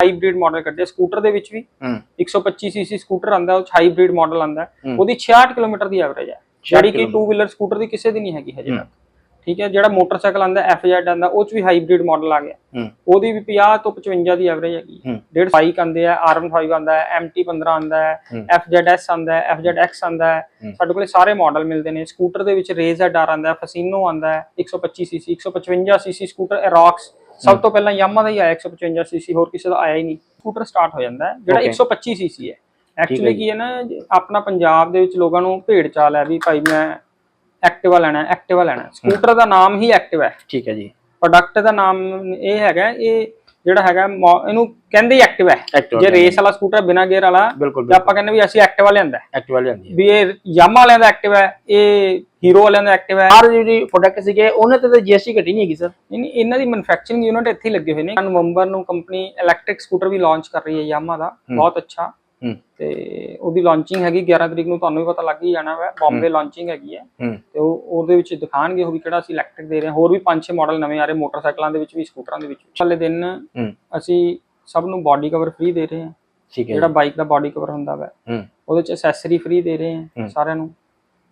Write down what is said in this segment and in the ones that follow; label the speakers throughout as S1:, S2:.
S1: Hybrid model ਕੱਢਿਆ scooter ਦੇ ਵਿੱਚ ਵੀ
S2: ਹੂੰ
S1: 125 ਸੀਸੀ ਸਕੂਟਰ ਆਂਦਾ ਉਹ ਹਾਈਬ੍ਰਿਡ ਮਾਡਲ ਆਂਦਾ। ਉਹਦੀ 66 ਕਿਲੋਮੀਟਰ ਦੀ ਐਵਰੇਜ ਹੈ ਜਿਹੜੀ ਕਿ
S2: ਕਿਲੋਮੀਟਰ।
S1: ਟੂ ਵੀਲਰ ਸਕੂਟਰ ਦੀ ਕਿਸੇ ਦੀ ਨਹੀਂ ਹੈਗੀ ਹਜੇ। ਤੱਕ ਠੀਕ ਹੈ ਜਿਹੜਾ ਮੋਟਰਸਾਈਕਲ ਆਂਦਾ FZ ਆਂਦਾ ਉਹ ਚ ਵੀ ਹਾਈਬ੍ਰਿਡ ਮਾਡਲ ਆ ਗਿਆ ਉਹਦੀ ਵੀ 50 ਤੋਂ 55 ਦੀ ਐਵਰੇਜ ਹੈਗੀ
S2: ਹੂੰ।
S1: ਡੇਢ ਬਾਈਕ ਆਂਦੇ ਆ R15 ਆਂਦਾ ਹੈ MT15 ਆਂਦਾ ਹੈ। FZS ਆਂਦਾ ਹੈ FZX ਆਂਦਾ ਹੈ। ਸਾਡੇ ਕੋਲੇ ਸਾਰੇ ਮਾਡਲ ਮਿਲਦੇ ਨੇ ਸਕੂਟਰ ਦੇ ਵਿੱਚ ਰੇਜ਼ ZR ਆਂਦਾ ਹੈ ਫਸੀਨੋ ਆਂਦਾ ਹੈ 125 ਸੀਸੀ 155 ਸੀਸੀ ਸਕੂਟਰ ਐਰੋਕਸ ਸਭ ਤੋਂ ਪਹਿਲਾਂ ਯਾਮਾ ਦਾ ਹੀ ਆਇਆ 155 ਸੀਸੀ ਹੋਰ ਕਿਸੇ ਦਾ ਆਇਆ ਹੀ ਨਹੀਂ ਸਕੂਟਰ ਸਟਾਰਟ ਹੋ ਜਾਂਦਾ ਹੈ ਜਿਹੜਾ
S2: Okay.
S1: 125 ਸੀਸੀ ਹੈ ਐਕਚੁਅਲੀ। ਕੀ ਹੈ ਨਾ ਆਪਣਾ ਪੰਜਾਬ ਦੇ ਵਿੱਚ ਲੋਕਾਂ ਨੂੰ ਭੇਡ ਚਾਲ ਹੈ ਵੀ ਭਾਈ ਮੈਂ ਐਕਟਿਵਾ ਲੈਣਾ ਐਕਟਿਵਾ ਲੈਣਾ। ਸਕੂਟਰ ਦਾ ਨਾਮ ਹੀ ਐਕਟਿਵਾ ਹੈ
S2: ਠੀਕ ਹੈ ਜੀ
S1: ਪ੍ਰੋਡਕਟ ਦਾ ਨਾਮ ਇਹ ਹੈਗਾ ਇਹ ਜਿਹੜਾ ਹੈਗਾ ਇਹਨੂੰ ਕਹਿੰਦੇ ਐਕਟਿਵਾ ਹੈ। ਜੇ ਰੇਸ ਵਾਲਾ ਸਕੂਟਰ ਬਿਨਾ ਗੇਅਰ ਵਾਲਾ ਤੇ ਆਪਾਂ ਕਹਿੰਦੇ ਵੀ ਅਸੀਂ ਐਕਟਿਵਾ ਲਿਆਂਦਾ।
S2: ਐਕਟਿਵਾ ਲਿਆਂਦੀ
S1: ਵੀ ਇਹ ਯਾਮਾ ਵਾਲਿਆਂ ਦਾ ਐਕਟਿਵਾ ਹੈ ਇਹ ਹੀਰੋ ਵਾਲਿਆਂ ਦਾ ਐਕਟਿਵਾ ਹੈ।
S2: ਆਰ ਜਿਹੜੀ ਪ੍ਰੋਡਕਟ ਸੀਗੇ ਉਹਨਾਂ ਤੇ ਤਾਂ ਜੀਐਸਟੀ ਘਟੀ ਨਹੀਂ ਹੈਗੀ ਸਰ
S1: ਨਹੀਂ ਨਹੀਂ, ਇਹਨਾਂ ਦੀ ਮੈਨੂਫੈਕਚਰਿੰਗ ਯੂਨਿਟ ਇੱਥੇ ਹੀ ਲੱਗੇ ਹੋਏ ਨੇ। ਨਵੰਬਰ ਨੂੰ ਕੰਪਨੀ ਇਲੈਕਟ੍ਰਿਕ ਸਕੂਟਰ ਵੀ ਲਾਂਚ ਕਰ ਰਹੀ ਹੈ ਯਾਮਾ ਦਾ। ਬਹੁਤ ਅੱਛਾ। ਤੇ ਉਹਦੀ ਲਾਂਚਿੰਗ ਹੈਗੀ 11 ਤਰੀਕ ਨੂੰ ਤੁਹਾਨੂੰ ਵੀ ਪਤਾ ਲੱਗ ਹੀ ਜਾਣਾ ਵਾ ਬੰਬੇ ਲਾਂਚਿੰਗ ਹੈਗੀ ਹੈ।
S2: ਹੂੰ।
S1: ਤੇ ਉਹ ਉਹਦੇ ਵਿੱਚ ਦਿਖਾਣਗੇ ਉਹ ਵੀ ਕਿਹੜਾ ਅਸੀਂ ਇਲੈਕਟ੍ਰਿਕ ਦੇ ਰਹੇ ਹਾਂ। ਹੋਰ ਵੀ 5-6 ਮਾਡਲ ਨਵੇਂ ਆ ਰਹੇ ਮੋਟਰਸਾਈਕਲਾਂ ਦੇ ਵਿੱਚ ਵੀ ਸਕੂਟਰਾਂ ਦੇ ਵਿੱਚ। ਵਾਲੇ ਦਿਨ
S2: ਹੂੰ।
S1: ਅਸੀਂ ਸਭ ਨੂੰ ਬਾਡੀ ਕਵਰ ਫ੍ਰੀ ਦੇ ਰਹੇ ਹਾਂ।
S2: ਠੀਕ ਹੈ
S1: ਜਿਹੜਾ ਬਾਈਕ ਦਾ ਬਾਡੀ ਕਵਰ ਹੁੰਦਾ ਵਾ।
S2: ਹੂੰ।
S1: ਉਹਦੇ ਚ ਐਕਸੈਸਰੀ ਫ੍ਰੀ ਦੇ ਰਹੇ ਹਾਂ
S2: ਹੂੰ।
S1: ਸਾਰਿਆਂ ਨੂੰ।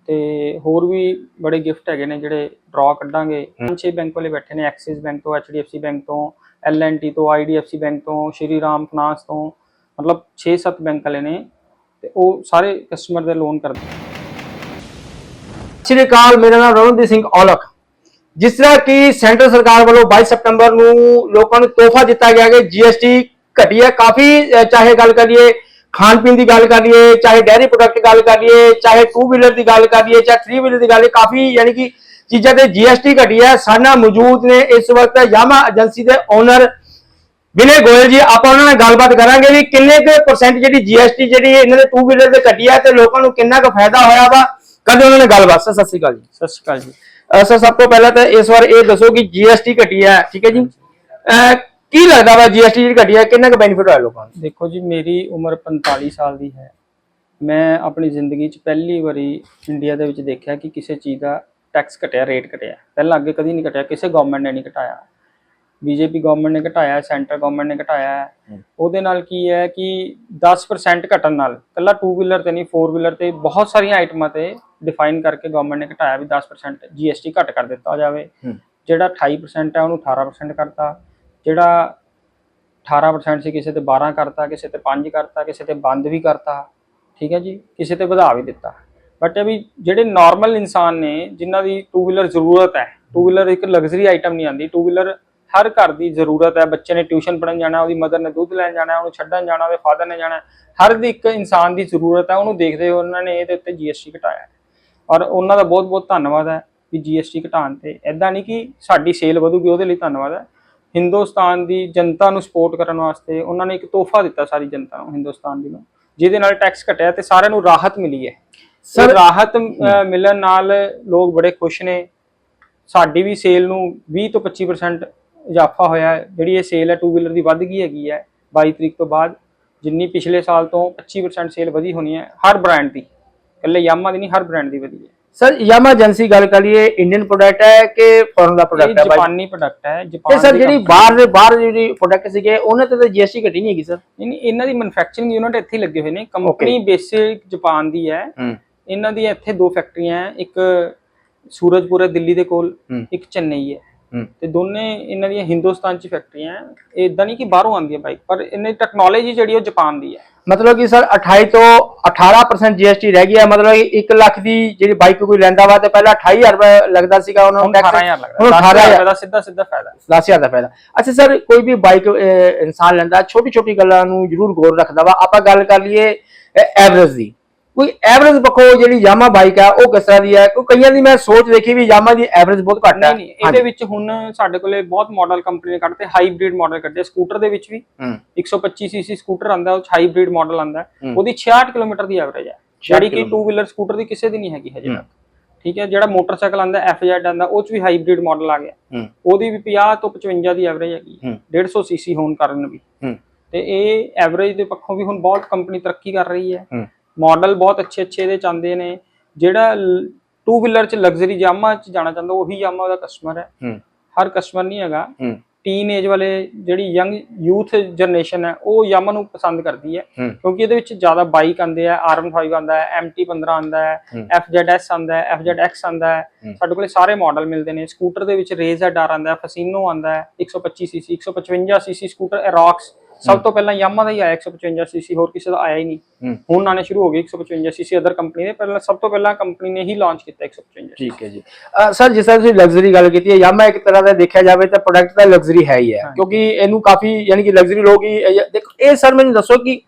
S1: ਤੇ ਹੋਰ ਵੀ ਬੜੇ ਗਿਫਟ ਹੈਗੇ ਨੇ ਜਿਹੜੇ ਡਰਾ ਕੱਢਾਂਗੇ। ਪੰਜ ਛੇ ਬੈਂਕ ਵਾਲੇ ਬੈਠੇ ਨੇ ਐਕਸਿਸ ਬੈਂਕ ਤੋਂ HDFC ਬੈਂਕ ਤੋਂ L&T ਤੋਂ IDFC ਬੈਂਕ ਤੋਂ ਸ਼੍ਰੀ ਰਾਮ ਫਾਈਨਾਂਸ ਤੋਂ। ਮਤਲਬ 6-7 ਬੈਂਕ ਵਾਲੇ ਨੇ ਤੇ ਉਹ ਸਾਰੇ ਕਸਟਮਰ ਦੇ ਲੋਨ ਕਰਦੇ।
S2: ਸ੍ਰੀ ਅਕਾਲ, ਮੇਰਾ ਨਾਮ ਰਮਨਦੀਪ ਸਿੰਘ ਔਲਖ। ਜਿਸ ਤਰ੍ਹਾਂ ਕਿ ਸੈਂਟਰ ਸਰਕਾਰ ਵੱਲੋਂ 22 ਸਤੰਬਰ ਨੂੰ ਲੋਕਾਂ ਨੂੰ ਤੋਹਫਾ ਦਿੱਤਾ ਗਿਆ ਕਿ ਜੀਐਸਟੀ ਘਟੀ ਕਾਫੀ ਚਾਹੇ ਗੱਲ ਕਰੀਏ ਖਾਣ ਪੀਣ ਦੀ ਗੱਲ ਕਰ ਲਈਏ, ਚਾਹੇ ਡੈਰੀ ਪ੍ਰੋਡਕਟ ਗੱਲ ਕਰ ਲਈਏ, ਚਾਹੇ ਟੂ ਵੀਲਰ ਦੀ ਗੱਲ ਕਰ ਲਈਏ, ਚਾਹੇ ਥ੍ਰੀ ਵੀਲਰ ਦੀ ਗੱਲ ਕਾਫੀ ਯਾਨੀ ਕਿ ਚੀਜ਼ਾਂ ਤੇ ਜੀਐਸਟੀ ਘਟੀ ਹੈ। ਸਾਡਾ ਮੌਜੂਦ ਨੇ ਇਸ ਵਕਤ ਯਾਮਾ ਏਜੰਸੀ ਦੇ ਓਨਰ ਵਿਨੇ ਗੋਇਲ ਜੀ ਆਪਾਂ ਉਹਨਾਂ ਨਾਲ ਗੱਲਬਾਤ ਕਰਾਂਗੇ ਵੀ ਕਿੰਨੇ ਕੁ ਪਰਸੈਂਟ ਜਿਹੜੀ ਜੀਐਸਟੀ ਜਿਹੜੀ ਇਹਨਾਂ ਦੇ ਟੂ ਵੀਲਰ ਤੇ ਘਟੀ ਹੈ ਤੇ ਲੋਕਾਂ ਨੂੰ ਕਿੰਨਾ ਕੁ ਫਾਇਦਾ ਹੋਇਆ ਵਾ? ਕਦੇ ਉਹਨਾਂ ਨੇ ਗੱਲਬਾਤ। ਸਰ ਸਤਿ ਸ਼੍ਰੀ ਅਕਾਲ ਜੀ।
S1: ਸਤਿ ਸ਼੍ਰੀ ਅਕਾਲ ਜੀ।
S2: ਸਰ ਸਭ ਤੋਂ ਪਹਿਲਾਂ ਤਾਂ ਇਸ ਵਾਰ ਇਹ ਦੱਸੋ ਕਿ ਜੀਐਸਟੀ ਘਟੀ ਹੈ ਠੀਕ ਹੈ ਜੀ? ਕੀ ਲੱਗਦਾ ਵਾ ਜੀਐਸਟੀ ਜਿਹੜੀ ਘਟੀ ਹੈ ਕਿੰਨਾ ਕੁ ਬੈਨੀਫਿਟ ਹੋਇਆ ਲੋਕਾਂ ਨੂੰ?
S1: ਦੇਖੋ ਜੀ ਮੇਰੀ ਉਮਰ 45 ਸਾਲ ਦੀ ਹੈ। ਮੈਂ ਆਪਣੀ ਜ਼ਿੰਦਗੀ 'ਚ ਪਹਿਲੀ ਵਾਰੀ ਇੰਡੀਆ ਦੇ ਵਿੱਚ ਦੇਖਿਆ ਕਿ ਕਿਸੇ ਚੀਜ਼ ਦਾ ਟੈਕਸ ਘਟਿਆ ਰੇਟ ਘਟਿਆ। ਪਹਿਲਾਂ ਅੱਗੇ ਕਦੀ ਨਹੀਂ ਘਟਿਆ ਕਿਸੇ ਗਵਰਨਮੈਂਟ ਨੇ ਨਹੀਂ ਘਟਾਇਆ। ਬੀਜੇਪੀ ਗਵਰਨਮੈਂਟ ਨੇ ਘਟਾਇਆ ਸੈਂਟਰ ਗਵਰਨਮੈਂਟ ਨੇ ਘਟਾਇਆ। ਉਹਦੇ ਨਾਲ ਕੀ ਹੈ ਕਿ 10% ਘਟਣ ਨਾਲ ਕੱਲਾ 2 ਵੀਲਰ ਤੇ ਨਹੀਂ 4 ਵੀਲਰ ਤੇ ਬਹੁਤ ਸਾਰੀਆਂ ਆਈਟਮਾਂ ਤੇ ਡਿਫਾਈਨ ਕਰਕੇ ਗਵਰਨਮੈਂਟ ਨੇ ਘਟਾਇਆ ਵੀ 10% GST ਘਟ ਕਰ ਦਿੱਤਾ ਜਾਵੇ। ਜਿਹੜਾ 28% ਹੈ ਉਹਨੂੰ 18% ਕਰਤਾ। ਜਿਹੜਾ 18% ਸੀ ਕਿਸੇ ਤੇ 12 ਕਰਤਾ ਕਿਸੇ ਤੇ 5 ਕਰਤਾ ਕਿਸੇ ਤੇ ਬੰਦ ਵੀ ਕਰਤਾ। ਠੀਕ ਹੈ ਜੀ? ਕਿਸੇ ਤੇ ਵਧਾ ਵੀ ਦਿੱਤਾ। ਬਟ ਇਹ ਵੀ ਜਿਹੜੇ ਨਾਰਮਲ ਇਨਸਾਨ ਨੇ ਜਿਨ੍ਹਾਂ ਦੀ ਟੂ ਵੀਲਰ ਜ਼ਰੂਰਤ ਹੈ ਟੂ ਵੀਲਰ ਇੱਕ ਲਗਜ਼ਰੀ ਆਈਟਮ ਨਹੀਂ ਆਂਦੀ ਟੂ ਵੀਲਰ ਹਰ ਘਰ ਦੀ ਜ਼ਰੂਰਤ ਹੈ ਬੱਚੇ ਨੇ ਟਿਊਸ਼ਨ ਪੜ੍ਹਨ ਜਾਣਾ ਉਹਦੀ ਮਦਰ ਨੇ ਦੁੱਧ ਲੈਣ ਜਾਣਾ ਉਹਨੂੰ ਛੱਡਣ ਜਾਣਾ ਉਹਦੇ ਫਾਦਰ ਨੇ ਜਾਣਾ ਹਰ ਇੱਕ ਇਨਸਾਨ ਦੀ ਜ਼ਰੂਰਤ ਹੈ ਉਹਨੂੰ ਦੇਖਦੇ ਹੋਏ ਉਹਨਾਂ ਨੇ ਇਹਦੇ ਉੱਤੇ ਜੀਐਸਟੀ ਘਟਾਇਆ। ਔਰ ਉਹਨਾਂ ਦਾ ਬਹੁਤ ਬਹੁਤ ਧੰਨਵਾਦ ਹੈ ਵੀ ਜੀਐਸਟੀ ਘਟਾਉਣ ਤੇ। ਐਦਾਂ ਨਹੀਂ ਕਿ ਸਾਡੀ ਸੇਲ ਵਧੂਗੀ ਉਹਦੇ ਲਈ ਧੰਨਵਾਦ ਹੈ। ਹਿੰਦੁਸਤਾਨ ਦੀ ਜਨਤਾ ਨੂੰ ਸਪੋਰਟ ਕਰਨ ਵਾਸਤੇ ਉਹਨਾਂ ਨੇ ਇੱਕ ਤੋਹਫਾ ਦਿੱਤਾ ਸਾਰੀ ਜਨਤਾ ਨੂੰ ਹਿੰਦੁਸਤਾਨ ਦੀ ਨੂੰ ਜਿਹਦੇ ਨਾਲ ਟੈਕਸ ਘਟਿਆ ਤੇ ਸਾਰਿਆਂ ਨੂੰ ਰਾਹਤ ਮਿਲੀ ਹੈ। ਸਰ ਰਾਹਤ ਮਿਲਣ ਨਾਲ ਲੋਕ ਬੜੇ ਖੁਸ਼ ਨੇ। ਸਾਡੀ ਵੀ ਸੇਲ ਨੂੰ 20 ਤੋਂ 25% ਇਜ਼ਾਫਾ ਹੋਇਆ ਹੈ। ਜਿਹੜੀ ਇਹ ਸੇਲ ਹੈ ਟੂ ਵੀਲਰ ਦੀ ਵੱਧ ਗਈ ਹੈਗੀ ਹੈ। 22 ਤਰੀਕ ਤੋਂ ਬਾਅਦ ਜਿੰਨੀ ਪਿਛਲੇ ਸਾਲ ਤੋਂ 25% ਸੇਲ ਵਧੀ ਹੋਣੀ ਹੈ ਹਰ ਬ੍ਰਾਂਡ ਦੀ। ਇਕੱਲੇ ਯਾਮਾ ਦੀ ਨਹੀਂ ਹਰ ਬ੍ਰਾਂਡ ਦੀ ਵਧੀ ਹੈ।
S2: ਸਰ ਯਾਮਾ ਏਜੰਸੀ ਗੱਲ ਕਰੀਏ ਇੰਡੀਅਨ ਪ੍ਰੋਡਕਟ ਹੈ ਕਿ ਫੋਰਨ ਦਾ ਪ੍ਰੋਡਕਟ ਹੈ ਭਾਈ
S1: ਜਾਪਾਨੀ ਪ੍ਰੋਡਕਟ ਹੈ
S2: ਤੇ
S1: ਜਾਪਾਨ
S2: ਸਰ
S1: ਦੀ
S2: ਜਿਹੜੀ ਬਾਹਰ ਦੇ ਬਾਹਰ ਜਿਹੜੀ ਪ੍ਰੋਡਕਟ ਸੀਗੇ ਉਹਨਾਂ ਤੇ ਤਾਂ ਜੀਐਸਟੀ ਘਟੀ ਨਹੀਂ ਹੈਗੀ ਸਰ
S1: ਨਹੀਂ ਨਹੀਂ ਇਹਨਾਂ ਦੀ ਮੈਨੂਫੈਕਚਰਿੰਗ ਯੂਨਿਟ ਇੱਥੇ ਲੱਗੇ ਹੋਏ ਨੇ। ਕੰਪਨੀ ਬੇਸਿਕ ਜਾਪਾਨ ਦੀ ਹੈ। ਇਹਨਾਂ ਦੀ ਇੱਥੇ ਦੋ ਫੈਕਟਰੀਆਂ ਹੈ। ਇੱਕ ਸੂਰਜਪੁਰ ਹੈ ਦਿੱਲੀ ਦੇ ਕੋਲ ਇੱਕ ਚੇਨਈ ਹੂੰ। ਤੇ ਦੋਨੇ ਇਹਨਾਂ ਦੀਆਂ ਹਿੰਦੁਸਤਾਨ 'ਚ ਫੈਕਟਰੀਆਂ ਇਹ ਇਦਾਂ ਨਹੀਂ ਕਿ ਬਾਹਰੋਂ ਆਉਂਦੀ ਹੈ ਬਾਈਕ ਪਰ ਇਹਨਾਂ ਦੀ ਟੈਕਨੋਲੋਜੀ ਜਿਹੜੀ ਉਹ ਜਾਪਾਨ ਦੀ ਹੈ।
S2: ਮਤਲਬ ਕਿ ਸਰ 28 ਤੋਂ 18% ਜੀਐਸਟੀ ਰਹਿ ਗਿਆ ਮਤਲਬ ਕਿ 1 ਲੱਖ ਦੀ ਜਿਹੜੀ ਬਾਈਕ ਕੋਈ ਲੈਂਦਾ ਵਾ ਤੇ ਪਹਿਲਾਂ 28000 ਰੁਪਏ ਲੱਗਦਾ ਸੀਗਾ ਉਹਨਾਂ ਨੂੰ ਟੈਕਸ
S1: 18000 ਲੱਗਦਾ।
S2: ਹੁਣ
S1: 18000
S2: 18000
S1: ਦਾ ਸਿੱਧਾ ਸਿੱਧਾ ਫਾਇਦਾ। ਹੈ।
S2: 10000 ਦਾ ਫਾਇਦਾ। ਅੱਛਾ ਸਰ ਕੋਈ ਵੀ ਬਾਈਕ ਇਨਸਾਨ ਲੈਂਦਾ ਛੋਟੀ ਛੋਟੀ ਗੱਲਾਂ ਨੂੰ ਜ਼ਰੂਰ ਗੌਰ ਰੱਖਦਾ ਵਾ। ਆਪਾਂ ਗੱਲ ਕਰ ਲਈਏ ਐਵਰੇਜ ਦੀ। ਕੋਈ ਐਵਰੇਜ ਪੱਖੋਂ ਜਿਹੜੀ ਯਾਮਾ ਬਾਈਕ ਆ ਉਹ ਕਿਸ ਤਰ੍ਹਾਂ ਦੀ ਹੈ ਕੋਈ ਕਈਆਂ ਦੀ ਮੈਂ ਸੋਚ ਦੇਖੀ ਵੀ ਯਾਮਾ ਦੀ ਐਵਰੇਜ ਬਹੁਤ ਘੱਟ ਹੈ
S1: ਨਹੀਂ ਨਹੀਂ ਇਹਦੇ ਵਿੱਚ ਹੁਣ ਸਾਡੇ ਕੋਲੇ ਬਹੁਤ ਮਾਡਲ ਕੰਪਨੀ ਨੇ ਕੱਢਤੇ ਹਾਈਬ੍ਰਿਡ ਮਾਡਲ ਕੱਢੇ ਸਕੂਟਰ ਦੇ ਵਿੱਚ ਵੀ
S2: ਹੂੰ।
S1: 125 ਸੀਸੀ ਸਕੂਟਰ ਆਂਦਾ ਉਹ ਹਾਈਬ੍ਰਿਡ ਮਾਡਲ ਆਂਦਾ। ਉਹਦੀ 66 ਕਿਲੋਮੀਟਰ ਦੀ ਐਵਰੇਜ ਹੈ ਜਿਹੜੀ ਕਿ
S2: ਕਿਲੋਮੀਟਰ।
S1: ਟੂ ਵੀਲਰ ਸਕੂਟਰ ਦੀ ਕਿਸੇ ਦੀ ਨਹੀਂ ਹੈਗੀ ਹਜੇ। ਤੱਕ। ਠੀਕ ਹੈ ਜਿਹੜਾ ਮੋਟਰਸਾਈਕਲ ਆਂਦਾ FZ ਆਂਦਾ ਉਹ ਚ ਵੀ ਹਾਈਬ੍ਰਿਡ ਮਾਡਲ ਆ ਗਿਆ। ਉਹਦੀ ਵੀ 50 ਤੋਂ 55 ਦੀ ਐਵਰੇਜ ਹੈਗੀ।
S2: ਹੂੰ।
S1: 150 ਸੀਸੀ ਹੋਣ ਕਾਰਨ ਵੀ। ਤੇ ਇਹ ਐਵਰੇਜ ਦੇ ਪੱਖੋਂ ਵੀ ਹੁਣ ਬਹੁਤ ਕੰਪਨੀ ਤਰੱਕੀ ਕਰ ਰਹੀ ਹੂੰ। ਮਾਡਲ ਬਹੁਤ ਅੱਛੇ ਅੱਛੇ ਇਹਦੇ ਚ ਆਉਂਦੇ ਨੇ। ਜਿਹੜਾ ਟੂ ਵੀਲਰ ਚ ਲਗਜ਼ਰੀ ਜਾਮਾ ਚ ਜਾਣਾ ਚਾਹੁੰਦਾ ਉਹੀ ਜਾਮਾ ਦਾ ਕਸਟਮਰ ਹੈ। ਹਰ ਕਸਟਮਰ ਨਹੀਂ ਹੈਗਾ। ਟੀਨ ਏਜ ਵਾਲੇ ਜਿਹੜੀ ਯੰਗ ਯੂਥ ਜਨਰੇਸ਼ਨ ਹੈ ਉਹ ਯਾਮਾ ਨੂੰ ਪਸੰਦ ਕਰਦੀ ਹੈ। ਕਿਉਂਕਿ ਇਹਦੇ ਵਿੱਚ ਜ਼ਿਆਦਾ ਬਾਈਕ ਆਉਂਦੇ ਆ R15 ਆਉਂਦਾ ਹੈ MT15 ਆਉਂਦਾ ਹੈ
S2: ਹੂੰ।
S1: FZS ਆਉਂਦਾ ਹੈ FZX ਆਉਂਦਾ ਹੈ। ਸਾਡੇ ਕੋਲੇ ਸਾਰੇ ਮਾਡਲ ਮਿਲਦੇ ਨੇ। ਸਕੂਟਰ ਦੇ ਵਿੱਚ ਰੇਜ਼ ਦਾ ਡਰ ਆਉਂਦਾ ਹੈ ਫਸੀਨੋ ਆਉਂਦਾ ਹੈ 125 ਸੀਸੀ 155 ਸੀਸੀ ਸਕੂਟਰ ਐਰੋਕਸ ਸਭ ਤੋਂ ਪਹਿਲਾਂ ਯਾਮਾ ਦਾ ਹੀ ਆਇਆ 155 ਸੀਸੀ ਹੋਰ ਕਿਸੇ ਦਾ ਆਇਆ ਹੀ ਨਹੀਂ। ਹੁਣ ਆਣੇ ਸ਼ੁਰੂ ਹੋ ਗਏ 155 ਸੀਸੀ ਅਦਰ ਕੰਪਨੀ ਦੇ ਪਹਿਲਾਂ ਸਭ ਤੋਂ ਪਹਿਲਾਂ ਕੰਪਨੀ ਨੇ ਹੀ ਲਾਂਚ ਕੀਤਾ 155
S2: ਠੀਕ ਹੈ ਜੀ। ਸਰ ਜਿਸ ਤਰ੍ਹਾਂ ਤੁਸੀਂ ਲਗਜ਼ਰੀ ਗੱਲ ਕੀਤੀ ਹੈ ਯਾਮਾ ਇੱਕ ਤਰ੍ਹਾਂ ਦਾ ਦੇਖਿਆ ਜਾਵੇ ਤਾਂ ਪ੍ਰੋਡਕਟ ਤਾਂ ਲਗਜ਼ਰੀ ਹੈ ਹੀ ਹੈ। ਕਿਉਂਕਿ ਇਹਨੂੰ ਕਾਫੀ ਯਾਨੀ ਕਿ ਲਗਜ਼ਰੀ ਲੋਕ ਹੀ ਇਹ- ਦੇਖੋ ਇਹ ਸਰ ਮੈਨੂੰ ਦੱਸੋ ਕਿ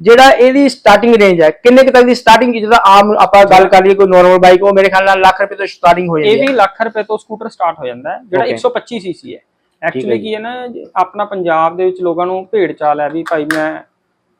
S2: ਜਿਹੜਾ ਇਹਦੀ ਸਟਾਰਟਿੰਗ ਰੇਂਜ ਹੈ ਕਿੰਨੇ ਕੁ ਤੱਕ ਦੀ ਸਟਾਰਟਿੰਗ ਜਿਹਦਾ ਆਮ ਆਪਾਂ ਗੱਲ ਕਰ ਲਈਏ ਕੋਈ ਨਾਰਮਲ ਬਾਈਕ ਉਹ ਮੇਰੇ ਖਿਆਲ ਨਾਲ ਲੱਖ ਰੁਪਏ ਤੋਂ ਸਟਾਰਟਿੰਗ ਹੋ
S1: ਇਹ
S2: ਜਾਂਦੀ ਹੈ।
S1: ਵੀ ਲੱਖ ਰੁਪਏ ਤੋਂ ਸਕੂਟਰ ਸਟਾਰਟ ਹੋ ਜਾਂਦਾ ਹੈ ਜਿਹੜਾ
S2: Okay.
S1: 125 ਸੀਸੀ ਹੈ। ਐਕਚੁਅਲੀ। ਕੀ ਹੈ ਨਾ ਆਪਣਾ ਪੰਜਾਬ ਦੇ ਵਿੱਚ ਲੋਕਾਂ ਨੂੰ ਭੇਡ ਚਾਲ ਹੈ ਵੀ ਭਾਈ ਮੈਂ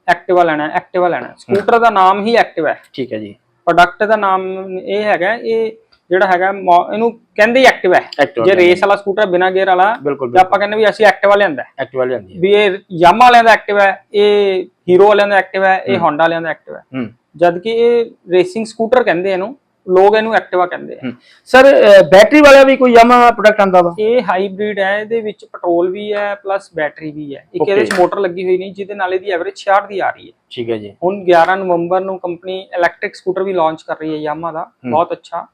S1: ਐਕਟਿਵਾ ਲੈਣਾ ਐਕਟਿਵਾ ਲੈਣਾ ਸਕੂਟਰ ਦਾ ਨਾਮ ਹੀ ਐਕਟਿਵਾ ਹੈ।
S2: ਠੀਕ ਹੈ ਜੀ।
S1: ਪ੍ਰੋਡਕਟ ਦਾ ਨਾਮ ਇਹ ਹੈਗਾ ਇਹ ਜਿਹੜਾ ਹੈਗਾ ਇਹਨੂੰ ਕਹਿੰਦੇ ਹੀ ਐਕਟਿਵਾ ਹੈ। ਜੇ ਰੇਸ ਵਾਲਾ ਸਕੂਟਰ ਬਿਨਾ ਗੇਅਰ ਵਾਲਾ ਤੇ ਆਪਾਂ ਕਹਿੰਦੇ ਵੀ ਅਸੀਂ ਐਕਟਿਵਾ ਲਿਆਂਦਾ।
S2: ਐਕਟਿਵਾ ਲਿਆਂਦੀ
S1: ਵੀ ਇਹ ਯਾਮਾ ਵਾਲਿਆਂ ਦਾ ਐਕਟਿਵਾ ਹੈ ਇਹ ਹੀਰੋ ਵਾਲਿਆਂ ਦਾ ਐਕਟਿਵਾ ਹੈ ਇਹ ਹੋਂਡਾ ਵਾਲਿਆਂ ਦਾ ਐਕਟਿਵਾ ਹੈ।
S2: ਹੂੰ।
S1: ਜਦ ਕਿ ਇਹ ਰੇਸਿੰਗ ਸਕੂਟਰ ਕਹਿੰਦੇ ਇਹਨੂੰ ਲੋਕ ਇਹਨੂੰ ਐਕਟਿਵਾ ਕਹਿੰਦੇ ਆ।
S2: ਸਰ ਬੈਟਰੀ ਵਾਲਾ ਵੀ ਕੋਈ ਯਾਮਾ ਪ੍ਰੋਡਕਟ ਆਂਦਾ ਵਾ?
S1: ਇਹ ਹਾਈਬ੍ਰਿਡ ਹੈ ਇਹਦੇ ਵਿੱਚ ਪੈਟਰੋਲ ਵੀ ਹੈ ਪਲੱਸ ਬੈਟਰੀ ਵੀ ਹੈ। ਇੱਕ ਇਹਦੇ ਵਿੱਚ. ਮੋਟਰ ਲੱਗੀ ਹੋਈ ਨਹੀਂ ਜਿਹਦੇ ਨਾਲ ਇਹਦੀ ਐਵਰੇਜ 66 ਦੀ ਆ ਰਹੀ ਹੈ।
S2: ਠੀਕ ਹੈ ਜੀ।
S1: ਹੁਣ 11 ਨਵੰਬਰ ਨੂੰ ਕੰਪਨੀ ਇਲੈਕਟ੍ਰਿਕ ਸਕੂਟਰ ਵੀ ਲਾਂਚ ਕਰ ਰਹੀ ਹੈ ਯਾਮਾ ਦਾ। ਬਹੁਤ ਅੱਛਾ।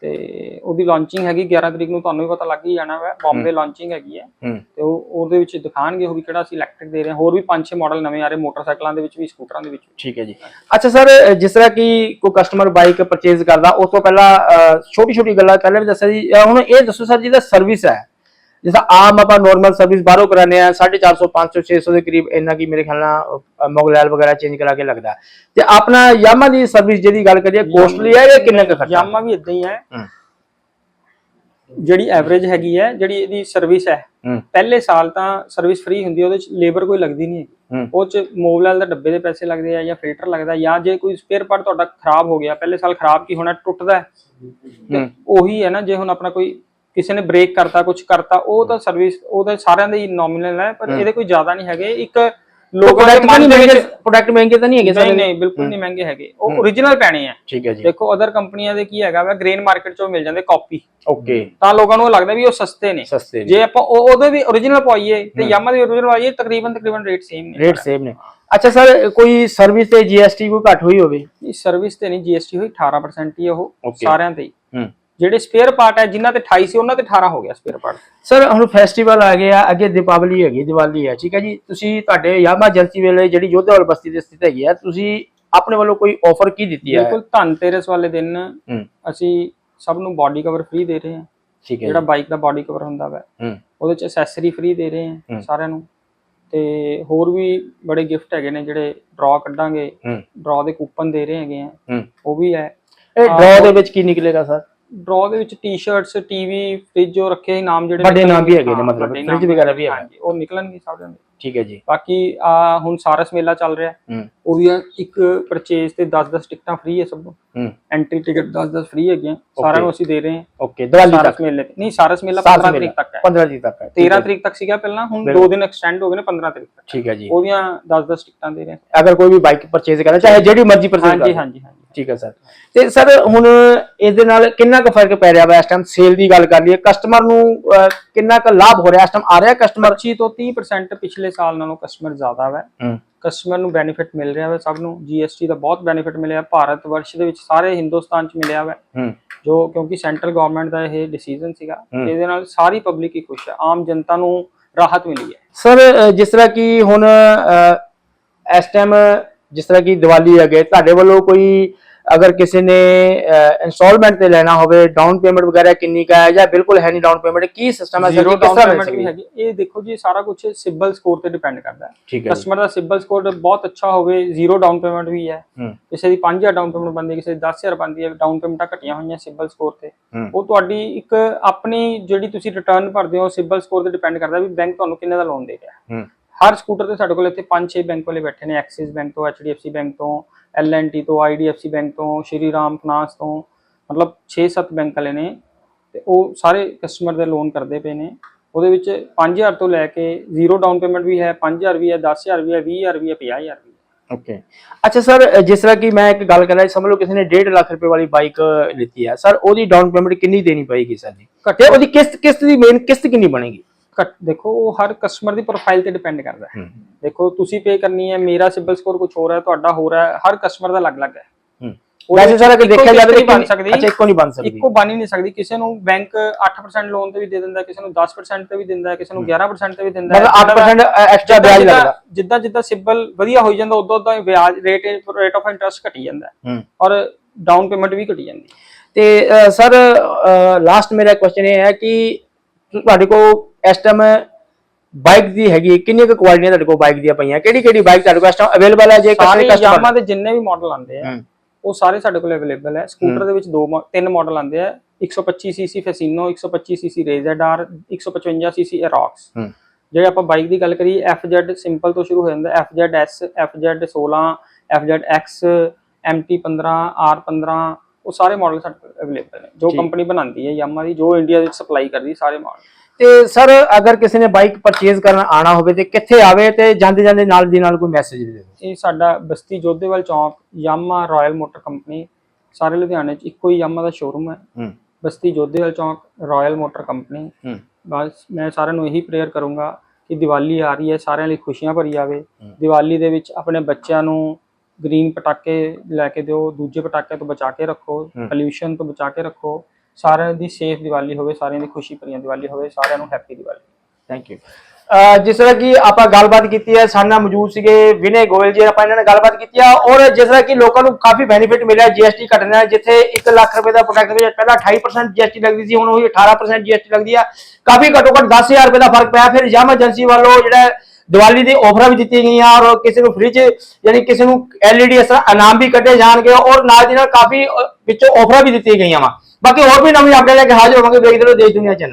S1: ਤੇ ਉਹਦੀ ਲਾਂਚਿੰਗ ਹੈਗੀ 11 ਤਰੀਕ ਨੂੰ ਤੁਹਾਨੂੰ ਵੀ ਪਤਾ ਲੱਗ ਹੀ ਜਾਣਾ ਵਾ ਬੰਬੇ ਲਾਂਚਿੰਗ ਹੈਗੀ ਹੈ।
S2: ਹੂੰ।
S1: ਤੇ ਉਹ ਉਹਦੇ ਵਿੱਚ ਦਿਖਾਣਗੇ ਉਹ ਵੀ ਕਿਹੜਾ ਅਸੀਂ ਇਲੈਕਟ੍ਰਿਕ ਦੇ ਰਹੇ ਹਾਂ। ਹੋਰ ਵੀ 5-6 ਮਾਡਲ ਨਵੇਂ ਆ ਰਹੇ ਮੋਟਰਸਾਈਕਲਾਂ ਦੇ ਵਿੱਚ ਵੀ ਸਕੂਟਰਾਂ ਦੇ ਵਿੱਚ
S2: ਠੀਕ ਹੈ ਜੀ। ਅੱਛਾ ਸਰ ਜਿਸ ਤਰ੍ਹਾਂ ਕਿ ਕੋਈ ਕਸਟਮਰ ਬਾਈਕ ਪਰਚੇਜ਼ ਕਰਦਾ ਉਸ ਤੋਂ ਪਹਿਲਾਂ ਛੋਟੀ ਛੋਟੀ ਗੱਲਾਂ ਪਹਿਲਾਂ ਵੀ ਦੱਸਿਆ ਜੀ। ਹੁਣ ਇਹ ਦੱਸੋ ਸਰ ਜਿਹਦਾ ਸਰਵਿਸ ਹੈ ਜਿਸ ਤਰ੍ਹਾਂ ਆਮ ਆਪਾਂ ਨਾਰਮਲ ਸਰਵਿਸ ਬਾਹਰੋਂ ਕਰਾਉਂਦੇ ਆ 450 500 600 ਦੇ ਕਰੀਬ ਇੰਨਾ ਕੀ ਮੇਰੇ ਖਿਆਲ ਨਾਲ ਮੋਗਲੈਲ ਵਗੈਰਾ ਚੇਂਜ ਕਰਾ ਕੇ ਲੱਗਦਾ। ਤੇ ਆਪਣਾ ਯਾਮਾ ਦੀ ਸਰਵਿਸ ਜਿਹਦੀ ਗੱਲ ਕਰੀਏ ਕੋਸਟਲੀ ਹੈ ਜਾਂ ਕਿੰਨਾ ਕੁ ਖਰਚਾ?
S1: ਯਾਮਾ ਵੀ ਇਦਾਂ ਹੀ ਹੈ। ਜਿਹੜੀ ਐਵਰੇਜ ਹੈਗੀ ਹੈ ਜਿਹੜੀ ਇਹਦੀ ਸਰਵਿਸ ਹੈ ਪਹਿਲੇ ਸਾਲ ਤਾਂ ਸਰਵਿਸ ਫ੍ਰੀ ਹੁੰਦੀ ਹੈ ਉਹਦੇ ਚ ਲੇਬਰ ਕੋਈ ਲੱਗਦੀ ਨਹੀਂ
S2: ਹੂੰ।
S1: ਉਹ ਚ ਮੋਬਲਾਈਲ ਦਾ ਡੱਬੇ ਦੇ ਪੈਸੇ ਲੱਗਦੇ ਆ ਜਾਂ ਫਿਲਟਰ ਲੱਗਦਾ ਜਾਂ ਜੇ ਕੋਈ ਸਪੇਅਰ ਪਾਰਟ ਤੁਹਾਡਾ ਖਰਾਬ ਹੋ ਗਿਆ ਪਹਿਲੇ ਸਾਲ ਖਰਾਬ ਕੀ ਹੋਣਾ ਟੁੱਟਦਾ ਹੂੰ। ਉਹੀ ਹੈ ਨਾ ਜੇ ਹੁਣ ਆਪਣਾ ਕੋਈ ਕਿਸੇ ਨੇ ਬ੍ਰੇਕ ਕਰਤਾ ਕੁਝ ਕਰਤਾ ਉਹ ਤਾਂ ਸਰਵਿਸ ਉਹਦਾ ਸਾਰਿਆਂ ਦੇ ਹੀ ਨੋਮੀਨਲ ਹੈ ਪਰ ਇਹਦੇ ਕੋਈ ਜ਼ਿਆਦਾ ਨਹੀਂ ਹੈਗੇ। ਇੱਕ ਲੋਕਾਂ ਦੇ ਮਨ
S2: ਨਹੀਂ
S1: ਦੇ ਵਿੱਚ
S2: ਪ੍ਰੋਡਕਟ ਮਹਿੰਗੇ ਤਾਂ ਨਹੀਂ ਹੈਗੇ
S1: ਨਹੀਂ
S2: ਸਰ।
S1: ਨਹੀਂ ਬਿਲਕੁਲ ਨਹੀਂ ਮਹਿੰਗੇ ਹੈਗੇ। ਉਹ origignal ਪੈਣੇ ਆ।
S2: ਠੀਕ ਹੈ ਜੀ।
S1: ਦੇਖੋ ਅਦਰ ਕੰਪਨੀਆਂ ਦੇ ਕੀ ਹੈਗਾ ਵਾ ਗ੍ਰੇਨ ਮਾਰਕੀਟ ਚੋਂ ਮਿਲ ਜਾਂਦੇ ਕਾਪੀ
S2: ਓਕੇ
S1: ਤਾਂ ਲੋਕਾਂ ਨੂੰ ਲੱਗਦਾ ਵੀ ਉਹ ਸਸਤੇ ਨੇ। ਜੇ ਆਪਾਂ ਉਹ- ਉਹਦੇ ਵੀ origignal ਪਵਾਈਏ ਤੇ ਯਾਮਾ ਦੇ origignal ਪਵਾਈਏ ਤਕਰੀਬਨ ਤਕਰੀਬਨ ਰੇਟ ਸੇਮ ਨੇ।
S2: ਰੇਟ ਸੇਮ ਨੇ। ਅੱਛਾ ਸਰ ਕੋਈ ਸਰਵਿਸ ਤੇ ਜੀਐਸਟੀ ਕੋਈ ਘੱਟ ਹੋਈ ਹੋਵੇ?
S1: ਇਸ ਸਰਵਿਸ ਤੇ ਨਹੀਂ GST ਹੋਈ 18% ਹੀ ਉਹ. ਸਾਰਿਆਂ ਤੇ ਹੂੰ। ਜਿਹੜੇ ਸਪੇਅਰ ਪਾਰਟ ਹੈ ਜਿਨ੍ਹਾਂ ਤੇ 28 ਸੀ ਉਹਨਾਂ ਤੇ 18 ਹੋ ਗਿਆ ਸਪੇਅਰ ਪਾਰਟ
S2: ਸਰ ਹੁਣ ਫੈਸਟੀਵਲ ਆ ਗਿਆ ਅੱਗੇ ਦੀਪਾਵਲੀ ਹੈਗੀ ਦੀਵਾਲੀ ਹੈ ਠੀਕ ਹੈ ਜੀ? ਤੁਸੀਂ ਤੁਹਾਡੇ ਯਾਮਾ ਏਜੰਸੀ ਵੇਲੇ ਜਿਹੜੀ ਯੋਧੇਵਾਲ ਬਸਤੀ ਦੇ ਸਥਿਤ ਹੈਗੀ ਹੈ ਤੁਸੀਂ ਆਪਣੇ ਵੱਲੋਂ ਕੋਈ ਆਫਰ ਕੀ ਦਿੱਤੀ ਹੈ?
S1: ਬਿਲਕੁਲ ਧਨਤੇਰਸ ਵਾਲੇ ਦਿਨ ਅਸੀਂ ਸਭ ਨੂੰ ਬਾਡੀ ਕਵਰ ਫ੍ਰੀ ਦੇ ਰਹੇ ਹਾਂ।
S2: ਠੀਕ ਹੈ
S1: ਜਿਹੜਾ ਬਾਈਕ ਦਾ ਬਾਡੀ ਕਵਰ ਹੁੰਦਾ ਵਾ ਉਹਦੇ ਚ ਐਕਸੈਸਰੀ ਫ੍ਰੀ ਦੇ ਰਹੇ ਹਾਂ। ਸਾਰਿਆਂ ਨੂੰ। ਤੇ ਹੋਰ ਵੀ ਬੜੇ ਗਿਫਟ ਹੈਗੇ ਨੇ ਜਿਹੜੇ ਡਰਾ ਕੱਢਾਂਗੇ ਡਰਾ ਦੇ ਕੂਪਨ ਦੇ ਰਹੇ ਹੈਗੇ ਆ। ਉਹ ਵੀ ਹੈ।
S2: ਇਹ ਡਰਾ ਦੇ ਵਿੱਚ ਕੀ ਨਿਕਲੇਗਾ ਸਰ
S1: ਡਰਾ ਦੇ ਵਿੱਚ ਟੀ-ਸ਼ਰਟਸ ਟੀਵੀ ਫ੍ਰਿਜ ਉਹ ਰੱਖੇ ਸੀ ਨਾਮ ਜਿਹੜੇ
S2: ਵੱਡੇ ਨਾਮ ਵੀ ਹੈਗੇ ਨੇ ਮਤਲਬ,
S1: ਨਾਮ
S2: ਵਗੈਰਾ ਵੀ ਹੈਗਾ।
S1: ਹਾਂਜੀ ਉਹ ਨਿਕਲਣਗੇ ਸਾਰਿਆਂ ਦੇ
S2: ਠੀਕ ਹੈ ਜੀ।
S1: ਬਾਕੀ ਆ ਹੁਣ ਸਾਰਸ ਮੇਲਾ ਚੱਲ ਰਿਹਾ।
S2: ਹੂੰ।
S1: ਉਹਦੀਆਂ ਇੱਕ ਪਰਚੇਸ ਤੇ 10-10 ਟਿਕਟਾਂ ਫ੍ਰੀ ਹੈ ਸਭ ਨੂੰ
S2: ਹੂੰ।
S1: ਐਂਟਰੀ ਟਿਕਟ 10-10 ਫ੍ਰੀ ਹੈਗੀਆਂ। ਸਾਰਿਆਂ ਨੂੰ ਅਸੀਂ ਦੇ ਰਹੇ ਹਾਂ।
S2: ਓਕੇ ਦੀਵਾਲੀ ਤੱਕ।
S1: ਮੇਲੇ ਨਹੀਂ ਸਾਰਸ ਮੇਲਾ
S2: ਸਾਰਸ
S1: 15
S2: ਮੇਲਾ।
S1: ਤਰੀਕ ਤੱਕ ਹੈ।
S2: 15 ਜੀ ਤੱਕ ਹੈ।
S1: 13 ਤਰੀਕ ਤੱਕ ਸੀਗਾ ਪਹਿਲਾਂ ਹੁਣ 2 ਦਿਨ ਐਕਸਟੈਂਡ ਹੋ ਗਏ ਨੇ 15 ਤਰੀਕ ਤੱਕ।
S2: ਠੀਕ ਹੈ ਜੀ।
S1: ਉਹਦੀਆਂ 10-10 ਟਿਕਟਾਂ ਦੇ ਰਹੇ ਹਾਂ।
S2: ਅਗਰ ਕੋਈ ਵੀ ਬਾਈਕ ਪਰਚੇਜ਼ ਕਰਨਾ ਚਾਹੇ ਜਿਹੜੀ ਮਰਜ਼ੀ ਪਰਚੇਜ਼
S1: ਹਾਂਜੀ
S2: ਕਰੇ
S1: ਹਾਂਜੀ ਹਾਂਜੀ।
S2: ਠੀਕ ਹੈ ਸਰ। ਤੇ ਸਰ ਹੁਣ ਇਹਦੇ ਨਾਲ ਕਿੰਨਾ ਕੁ ਫ਼ਰਕ ਪੈ ਰਿਹਾ ਵਾ ਇਸ ਟਾਈਮ ਸੇਲ ਦੀ ਗੱਲ ਕਰ ਲਈਏ। ਕਸਟਮਰ ਨੂੰ ਕਿੰਨਾ ਕੁ ਲਾਭ ਹੋ ਰਿਹਾ? ਇਸ ਟਾਈਮ ਆ ਰਿਹਾ ਕਸਟਮਰ
S1: 25 ਤੋਂ 30% ਪਿਛਲੇ ਸਾਲ ਨਾਲੋਂ ਕਸਟਮਰ ਜ਼ਿਆਦਾ ਹੈ। ਕਸਟਮਰ ਨੂੰ ਬੈਨੀਫਿਟ ਮਿਲ ਰਿਹਾ ਹੈ ਸਭ ਨੂੰ GST ਦਾ ਬਹੁਤ ਬੈਨੀਫਿਟ ਮਿਲਿਆ ਭਾਰਤ ਵਰਸ਼ ਦੇ ਵਿੱਚ ਸਾਰੇ ਹਿੰਦੁਸਤਾਨ ਚ ਮਿਲਿਆ ਹੈ। ਜੋ ਕਿਉਂਕਿ ਸੈਂਟਰਲ ਗਵਰਨਮੈਂਟ ਦਾ ਇਹ ਡਿਸੀਜਨ ਸੀਗਾ। ਇਹਦੇ ਨਾਲ ਸਾਰੀ ਪਬਲਿਕ ਹੀ ਖੁਸ਼ ਹੈ ਆਮ ਜਨਤਾ ਨੂੰ ਰਾਹਤ ਮਿਲੀ ਹੈ।
S2: ਸਰ ਜਿਸ ਤਰ੍ਹਾਂ ਕਿ ਹੁਣ ਇਸ ਟਾਈਮ ਜਿਸ ਤਰ੍ਹਾਂ ਕਿ ਦੀਵਾਲੀ ਹੈਗੇ ਤੁਹਾਡੇ ਵੱਲੋਂ ਕੋਈ ਅਗਰ ਕਿਸੇ ਨੇ ਇਨਸਟਾਲਮੈਂਟ ਤੇ ਲੈਣਾ ਹੋਵੇ ਡਾਊਨ ਪੇਮੈਂਟ ਵਗੈਰਾ ਕਿੰਨੀ ਕਾ ਹੈ ਜਾਂ ਬਿਲਕੁਲ ਹੈ ਨਹੀਂ ਡਾਊਨ ਪੇਮੈਂਟ ਕੀ ਸਿਸਟਮ ਹੈ ਸਰ? ਕਿਸ ਤਰ੍ਹਾਂ ਮਿਲ ਸਕਦੀ ਹੈ?
S1: ਇਹ ਦੇਖੋ ਜੀ ਸਾਰਾ ਕੁਝ ਸਿਬਲ ਸਕੋਰ ਤੇ ਡਿਪੈਂਡ ਕਰਦਾ ਹੈ। ਕਸਟਮਰ ਦਾ ਸਿਬਲ ਸਕੋਰ ਬਹੁਤ ਅੱਛਾ ਹੋਵੇ ਜ਼ੀਰੋ ਡਾਊਨ ਪੇਮੈਂਟ ਵੀ ਹੈ। ਕਿਸੇ ਦੀ 5000 ਡਾਊਨ ਪੇਮੈਂਟ ਬੰਦੀ ਕਿਸੇ ਦੀ 10000 ਬੰਦੀ ਹੈ ਡਾਊਨ ਪੇਮੈਂਟਾਂ ਘਟੀਆਂ ਹੋਈਆਂ ਸਿਬਲ ਸਕੋਰ ਤੇ। ਉਹ ਤੁਹਾਡੀ ਇੱਕ ਆਪਣੀ ਜਿਹੜੀ ਤੁਸੀਂ ਰਿਟਰਨ ਭਰਦੇ ਹੋ ਸਿਬਲ ਸਕੋਰ ਤੇ ਡਿਪੈਂਡ ਕਰਦਾ ਵੀ ਬੈਂਕ ਤੁਹਾਨੂੰ ਕਿੰਨੇ ਦਾ ਲੋਨ ਦੇ ਰਿਹਾ। ਹਰ ਸਕੂਟਰ ਤੇ ਸਾਡੇ ਕੋਲ ਇੱਥੇ 5-6 ਬੈਂਕ ਵਾਲੇ ਬੈਠੇ ਨੇ ਐਕਸਿਸ ਬੈਂਕ ਤੋਂ ਬੈਂਕ ਤੋਂ L&T ਤੋਂ IDFC ਬੈਂਕ ਤੋਂ ਸ਼੍ਰੀ ਰਾਮ ਫਾਈਨਾਂਸ ਤੋਂ ਮਤਲਬ 6-7 ਬੈਂਕ ਵਾਲੇ ਨੇ ਤੇ ਉਹ ਸਾਰੇ ਕਸਟਮਰ ਦੇ ਲੋਨ ਕਰਦੇ ਪਏ ਨੇ। ਉਹਦੇ ਵਿੱਚ 5000 ਤੋਂ ਲੈ ਕੇ ਜ਼ੀਰੋ ਡਾਊਨ ਪੇਮੈਂਟ ਵੀ ਹੈ 5000 ਵੀ ਹੈ 10000 ਵੀ ਹੈ 20000 ਵੀ ਹੈ 50000 ਵੀ ਹੈ।
S2: ਓਕੇ ਅੱਛਾ ਸਰ ਜਿਸ ਤਰ੍ਹਾਂ ਕਿ ਮੈਂ ਇੱਕ ਗੱਲ ਕਰਨਾ ਸਮਝ ਲਓ ਕਿਸੇ ਨੇ 1.5 ਲੱਖ ਰੁਪਏ ਵਾਲੀ ਬਾਈਕ ਲਿੱਤੀ ਹੈ। ਸਰ ਉਹਦੀ ਡਾਊਨ ਪੇਮੈਂਟ ਕਿੰਨੀ ਦੇਣੀ ਪਏਗੀ ਸਰ ਜੀ?
S1: ਘੱਟ।
S2: ਉਹਦੀ ਕਿਸ਼ਤ ਕਿਸ਼ਤ ਦੀ ਮੇਨ ਕਿਸ਼ਤ ਕਿੰਨੀ ਬਣੇਗੀ?
S1: ਦੇਖੋ ਉਹ ਹਰ ਕਸਟਮਰ ਦੀ ਪ੍ਰੋਫਾਈਲ ਤੇ ਡਿਪੈਂਡ ਕਰਦਾ ਹੈ। ਦੇਖੋ ਤੁਸੀਂ ਪੇ ਕਰਨੀ ਹੈ ਮੇਰਾ ਸਿਬਲ ਸਕੋਰ ਕੁਝ ਹੋਰ ਹੈ ਤੁਹਾਡਾ ਹੋਰ ਹੈ ਹਰ ਕਸਟਮਰ ਦਾ ਅਲੱਗ-ਅਲੱਗ ਹੈ।
S2: ਵੈਸੇ ਸਰ
S1: ਇੱਕੋ
S2: ਦੇਖਿਆ ਜਾਵੇ
S1: ਨਹੀਂ ਬਣ ਸਕਦੀ।
S2: ਅੱਛਾ ਇੱਕੋ ਨਹੀਂ ਬਣ ਸਕਦੀ।
S1: ਇੱਕੋ ਬਣ ਹੀ ਨਹੀਂ ਸਕਦੀ। ਕਿਸੇ ਨੂੰ ਬੈਂਕ 8% ਲੋਨ ਤੇ ਵੀ ਦੇ ਦਿੰਦਾ ਕਿਸੇ ਨੂੰ 10% ਤੇ ਵੀ ਦਿੰਦਾ ਕਿਸੇ ਨੂੰ 11% ਤੇ ਵੀ ਦਿੰਦਾ।
S2: ਮਤਲਬ 8% ਐਕਸਟਰਾ ਵਿਆਜ ਲੱਗਦਾ।
S1: ਜਿੱਦਾਂ ਜਿੱਦਾਂ ਸਿਬਲ ਵਧੀਆ ਹੋਈ ਜਾਂਦਾ ਉਦੋਂ ਉਦੋਂ ਵਿਆਜ ਰੇਟ ਰੇਟ ਆਫ ਇੰਟਰਸਟ ਘਟੀ ਜਾਂਦਾ। ਔਰ ਡਾਊਨ ਪੇਮੈਂਟ ਵੀ ਘਟੀ ਜਾਂਦੀ।
S2: ਤੇ ਸਰ ਲਾਸਟ ਮੇਰਾ ਕੁਐਸਚਨ ਇਹ ਹੈ ਕਿ ਤੁਹਾਡੇ ਕੋਲ ਇਸ ਟਾਈਮ ਬਾਈਕ ਦੀ ਹੈਗੀ ਕਿੰਨੀ ਕੁ ਕੁਆਲਿਟੀਆਂ ਤੁਹਾਡੇ ਕੋਲ ਬਾਈਕ ਦੀਆਂ ਪਈਆਂ? ਕਿਹੜੀ ਕਿਹੜੀ ਬਾਈਕ ਤੁਹਾਡੇ ਕੋਲ ਇਸ ਟਾਈਮ ਅਵੇਲੇਬਲ ਹੈ ਜੇ
S1: ਸਾਰੇ
S2: ਕਸਟਮਰ
S1: ਯਾਮਾ ਦੇ ਜਿੰਨੇ ਵੀ ਮਾਡਲ ਆਉਂਦੇ ਆ ਉਹ ਸਾਰੇ ਸਾਡੇ ਕੋਲ ਅਵੇਲੇਬਲ ਹੈ। ਸਕੂਟਰ ਦੇ ਵਿੱਚ ਦੋ ਤਿੰਨ ਮਾਡਲ ਆਉਂਦੇ ਆ। 125 ਸੀਸੀ ਫੈਸੀਨੋ 125 ਸੀਸੀ ਰੇਜ਼ਰ 155 ਸੀਸੀ ਐਰੌਕਸ ਜੇ ਆਪਾਂ ਬਾਈਕ ਦੀ ਗੱਲ ਕਰੀਏ FZ ਸਿੰਪਲ ਤੋਂ ਸ਼ੁਰੂ ਹੋ ਜਾਂਦਾ FZS FZ 16 FZX MT15 R15 ਉਹ ਸਾਰੇ ਮਾਡਲ ਸਾਡੇ ਅਵੇਲੇਬਲ ਨੇ। ਜੋ। ਕੰਪਨੀ ਬਣਾਉਂਦੀ ਹੈ ਯਾਮਾ ਦੀ ਜੋ ਇੰਡੀਆ ਵਿੱਚ ਸਪਲਾਈ ਕਰਦੀ ਸਾਰੇ ਮਾਡਲ
S2: ਤੇ ਸਰ ਅਗਰ ਕਿਸੇ ਨੇ ਬਾਈਕ ਪਰਚੇਜ਼ ਕਰਨ ਆਣਾ ਹੋਵੇ ਤੇ ਕਿੱਥੇ ਆਵੇ ਤੇ ਜਾਂਦੇ ਜਾਂਦੇ ਨਾਲ ਦੀ ਨਾਲ ਕੋਈ ਮੈਸੇਜ ਦੇ ਦਿਓ।
S1: ਇਹ ਸਾਡਾ ਬਸਤੀ ਜੋਧੇਵਾਲ ਚੌਂਕ ਯਾਮਾ ਰਾਇਲ ਮੋਟਰ ਕੰਪਨੀ ਸਾਰੇ ਲੁਧਿਆਣੇ 'ਚ ਇੱਕੋ ਹੀ ਯਾਮਾ ਦਾ ਸ਼ੋਰੂਮ ਹੈ। ਬਸਤੀ ਜੋਧੇਵਾਲ ਚੌਂਕ ਰਾਇਲ ਮੋਟਰ ਕੰਪਨੀ ਬਸ ਮੈਂ ਸਾਰਿਆਂ ਨੂੰ ਇਹੀ ਪ੍ਰੇਅਰ ਕਰੂੰਗਾ ਕਿ ਦੀਵਾਲੀ ਆ ਰਹੀ ਹੈ ਸਾਰਿਆਂ ਲਈ ਖੁਸ਼ੀਆਂ ਭਰੀ ਆਵੇ ਦੀਵਾਲੀ ਦੇ ਵਿੱਚ ਆਪਣੇ ਬੱਚਿਆਂ ਨੂੰ ਗ੍ਰੀਨ ਪਟਾਕੇ ਲੈ ਕੇ ਦਿਓ ਦੂਜੇ ਪਟਾਕਿਆਂ ਤੋਂ ਬਚਾ ਕੇ ਰੱਖੋ
S2: ਹੂੰ।
S1: ਪੋਲਿਊਸ਼ਨ ਤੋਂ ਬਚਾ ਕੇ ਰੱਖੋ ਸਾਰਿਆਂ ਦੀ ਸੇਫ ਦੀਵਾਲੀ ਹੋਵੇ ਸਾਰਿਆਂ ਦੀ ਖੁਸ਼ੀ ਭਰੀ ਦੀਵਾਲੀ ਹੋਵੇ ਸਾਰਿਆਂ ਨੂੰ ਹੈਪੀ ਦੀਵਾਲੀ।
S2: ਥੈਂਕ ਯੂ ਜਿਸ ਤਰ੍ਹਾਂ ਕਿ ਆਪਾਂ ਗੱਲਬਾਤ ਕੀਤੀ ਹੈ ਸਾਡੇ ਨਾਲ ਮੌਜੂਦ ਸੀਗੇ ਵਿਨੇ ਗੋਇਲ ਜੀ ਆਪਾਂ ਇਹਨਾਂ ਨਾਲ ਗੱਲਬਾਤ ਕੀਤੀ ਆ ਔਰ ਜਿਸ ਤਰ੍ਹਾਂ ਕਿ ਲੋਕਾਂ ਨੂੰ ਕਾਫੀ ਬੈਨੀਫਿਟ ਮਿਲਿਆ ਜੀਐਸਟੀ ਘਟਣ ਨਾਲ ਜਿੱਥੇ 1 ਲੱਖ ਰੁਪਏ ਦਾ ਪ੍ਰੋਡਕਟ ਵਿੱਚ ਪਹਿਲਾਂ 28% ਜੀਐਸਟੀ ਲੱਗਦੀ ਸੀ ਹੁਣ ਉਹ 18% ਜੀਐਸਟੀ ਲੱਗਦੀ ਆ। ਕਾਫੀ ਘੱਟੋ ਘੱਟ 10000 ਰੁਪਏ ਦਾ ਫ਼ਰਕ ਪਿਆ ਫਿਰ ਜਾਮ ਏਜੰਸੀ ਵੱਲੋਂ ਜਿਹੜਾ ਦੀਵਾਲੀ ਦੀ ਆਫਰਾਂ ਵੀ ਦਿੱਤੀਆਂ ਗਈਆਂ ਔਰ ਕਿਸੇ ਨੂੰ ਫ੍ਰਿਜ ਯਾਨੀ ਕਿਸੇ ਨੂੰ ਐਲਈਡੀ ਇਸ ਤਰ੍ਹਾਂ ਇਨਾਮ ਵੀ ਕੱਢੇ ਜਾਣਗੇ ਔਰ ਨਾਲ ਦੀ ਨਾਲ ਕਾਫੀ ਵਿੱਚੋਂ ਆਫਰਾਂ ਵੀ ਦਿੱਤੀਆਂ ਗਈਆਂ ਵਾ। ਬਾਕੀ ਹੋਰ ਵੀ ਨਵੀਂ ਅਪਡੇਟ ਲੈ ਕੇ ਹਾਜ਼ਰ ਹੋਵਾਂਗੇ ਵੇਖਦੇ ਰਹੋ ਦੇਸ਼ ਦੁਨੀਆ ਚੈਨਲ